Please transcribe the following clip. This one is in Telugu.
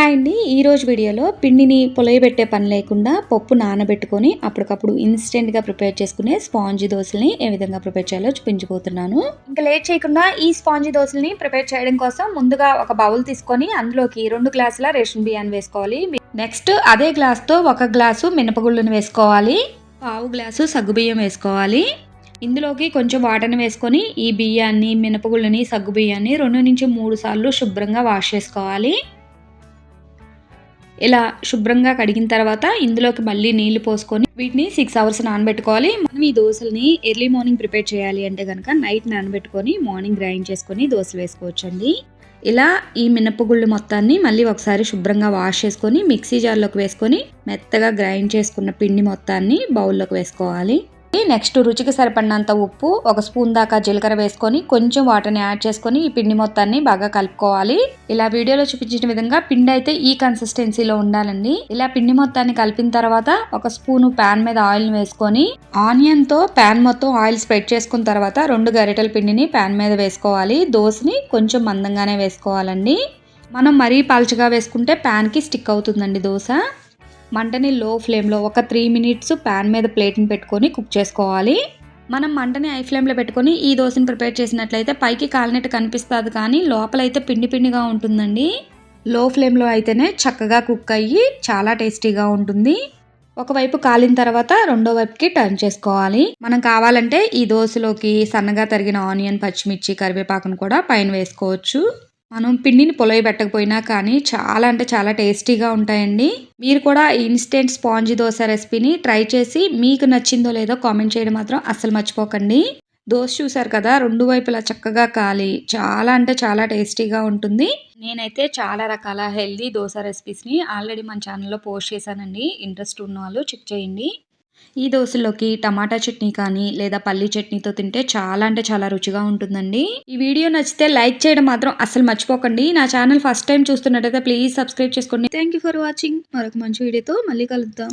హాయ్ అండి. ఈరోజు వీడియోలో పిండిని పొలయబెట్టే పని లేకుండా పప్పు నానబెట్టుకొని అప్పటికప్పుడు ఇన్స్టెంట్గా ప్రిపేర్ చేసుకునే స్పాంజీ దోశల్ని ఏ విధంగా ప్రిపేర్ చేయాలో చూపించబోతున్నాను. ఇంకా లేట్ చేయకుండా ఈ స్పాంజీ దోశల్ని ప్రిపేర్ చేయడం కోసం ముందుగా ఒక బౌల్ తీసుకొని అందులోకి రెండు గ్లాసుల రేషన్ బియ్యాన్ని వేసుకోవాలి. నెక్స్ట్ అదే గ్లాస్తో ఒక గ్లాసు మినపగుళ్ళను వేసుకోవాలి. పావు గ్లాసు సగ్గుబియ్యం వేసుకోవాలి. ఇందులోకి కొంచెం వాటర్ని వేసుకొని ఈ బియ్యాన్ని మినపగుళ్ళని సగ్గు బియ్యాన్ని రెండు నుంచి మూడు సార్లు శుభ్రంగా వాష్ చేసుకోవాలి. ఇలా శుభ్రంగా కడిగిన తర్వాత ఇందులోకి మళ్ళీ నీళ్ళు పోసుకొని వీటిని సిక్స్ అవర్స్ నానబెట్టుకోవాలి. మనం ఈ దోశల్ని ఎర్లీ మార్నింగ్ ప్రిపేర్ చేయాలి అంటే కనుక నైట్ నానబెట్టుకొని మార్నింగ్ గ్రైండ్ చేసుకొని దోశలు వేసుకోవచ్చండి. ఇలా ఈ మినపగుళ్ళు మొత్తాన్ని మళ్ళీ ఒకసారి శుభ్రంగా వాష్ చేసుకొని మిక్సీ జార్లోకి వేసుకొని మెత్తగా గ్రైండ్ చేసుకున్న పిండి మొత్తాన్ని బౌల్లోకి వేసుకోవాలి. నెక్స్ట్ రుచికి సరిపడినంత ఉప్పు ఒక స్పూన్ దాకా జీలకర్ర వేసుకొని కొంచెం వాటర్ని యాడ్ చేసుకొని ఈ పిండి మొత్తాన్ని బాగా కలుపుకోవాలి. ఇలా వీడియోలో చూపించిన విధంగా పిండి అయితే ఈ కన్సిస్టెన్సీలో ఉండాలండి. ఇలా పిండి మొత్తాన్ని కలిపిన తర్వాత ఒక స్పూను ప్యాన్ మీద ఆయిల్ వేసుకొని ఆనియన్తో ప్యాన్ మొత్తం ఆయిల్ స్ప్రెడ్ చేసుకున్న తర్వాత రెండు గరిటెల పిండిని ప్యాన్ మీద వేసుకోవాలి. దోశని కొంచెం మందంగానే వేసుకోవాలండి. మనం మరీ పల్చగా వేసుకుంటే ప్యాన్కి స్టిక్ అవుతుందండి దోశ. మంటని లో ఫ్లేమ్లో ఒక త్రీ మినిట్స్ ప్యాన్ మీద ప్లేట్ని పెట్టుకొని కుక్ చేసుకోవాలి. మనం మంటని ఐ ఫ్లేమ్లో పెట్టుకొని ఈ దోశని ప్రిపేర్ చేసినట్లయితే పైకి కాలినట్టు కనిపిస్తుంది కానీ లోపలైతే పిండి పిండిగా ఉంటుందండి. లో ఫ్లేమ్లో అయితేనే చక్కగా కుక్ అయ్యి చాలా టేస్టీగా ఉంటుంది. ఒకవైపు కాలిన తర్వాత రెండో వైపుకి టర్న్ చేసుకోవాలి. మనం కావాలంటే ఈ దోశలోకి సన్నగా తరిగిన ఆనియన్ పచ్చిమిర్చి కరివేపాకును కూడా పైన వేసుకోవచ్చు. మనం పిండిని పొలవి పెట్టకపోయినా కానీ చాలా అంటే చాలా టేస్టీగా ఉంటాయండి. మీరు కూడా ఇన్స్టెంట్ స్పాంజీ దోశ రెసిపీని ట్రై చేసి మీకు నచ్చిందో లేదో కామెంట్ చేయడం మాత్రం అస్సలు మర్చిపోకండి. దోశ చూసారు కదా రెండు వైపులా చక్కగా కాలి చాలా అంటే చాలా టేస్టీగా ఉంటుంది. నేనైతే చాలా రకాల హెల్దీ దోశ రెసిపీస్ని ఆల్రెడీ మన ఛానల్లో పోస్ట్ చేశానండి. ఇంట్రెస్ట్ ఉన్న వాళ్ళు చెక్ చేయండి. ఈ దోశలోకి టమాటా చట్నీ కానీ లేదా పల్లీ చట్నీతో తింటే చాలా అంటే చాలా రుచిగా ఉంటుందండి. ఈ వీడియో నచ్చితే లైక్ చేయడం మాత్రం అసలు మర్చిపోకండి. నా ఛానల్ ఫస్ట్ టైం చూస్తున్నట్టయితే ప్లీజ్ సబ్స్క్రైబ్ చేసుకోండి. Thank you for watching. మరొక మంచి వీడియోతో మళ్ళీ కలుద్దాం.